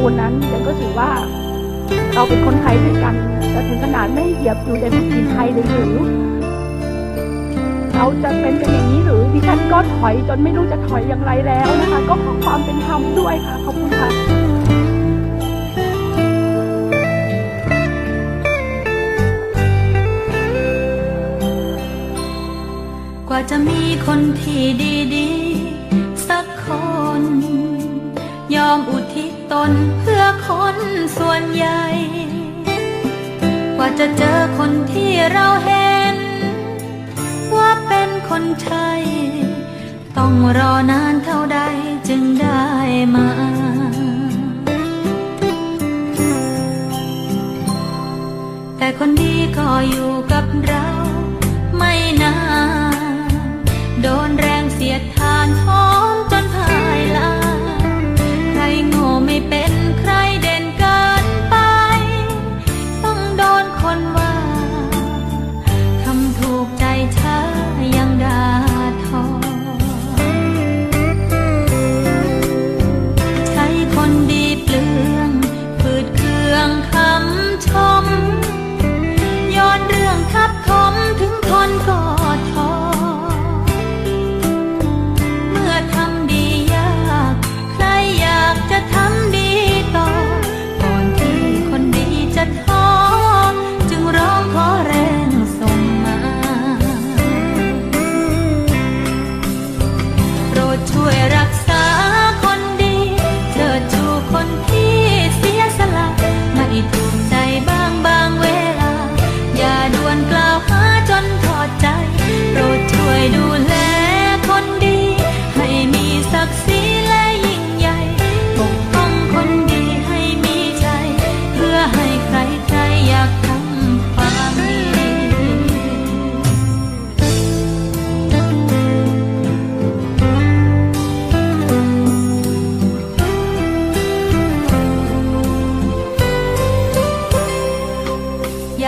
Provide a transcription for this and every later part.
ตูนนั้นเจนก็ถือว่าเราเป็นคนไทยด้วยกันแต่ถึงขนาดไม่เหยียบอยู่ในแผ่นดินไทยเลยหรือเราจะเป็นกันอย่างนี้หรือดิฉันก็ถอยจนไม่รู้จะถอยอย่างไรแล้วนะคะ ก็ขอความเป็นธรรมด้วยค่ะขอบคุณค่ะกว่าจะมีคนที่ดีๆ สักคน ยอมอุ ตนเพื่อคนส่วนใหญ่ กว่าจะเจอคนที่เราเห็น ว่าเป็นคนใช่ต้องรอนานเท่าใดจึงได้มาแต่คนดีก็อยู่กับเรา ไม่นาน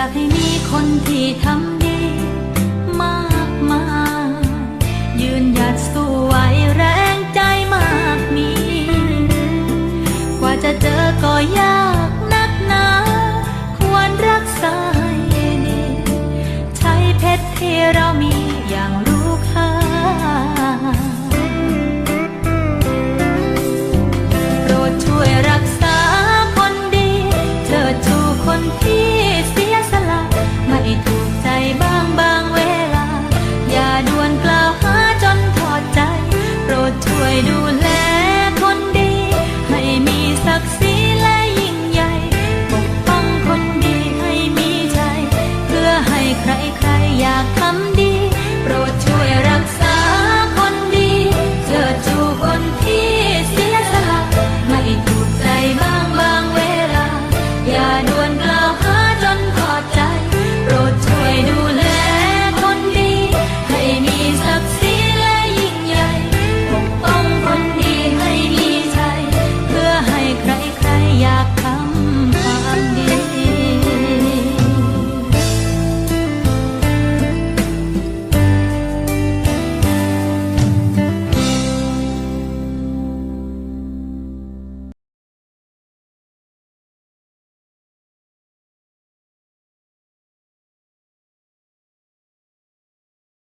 ากให้มีคนที่ทำดี มากมายยืนหยัดสู้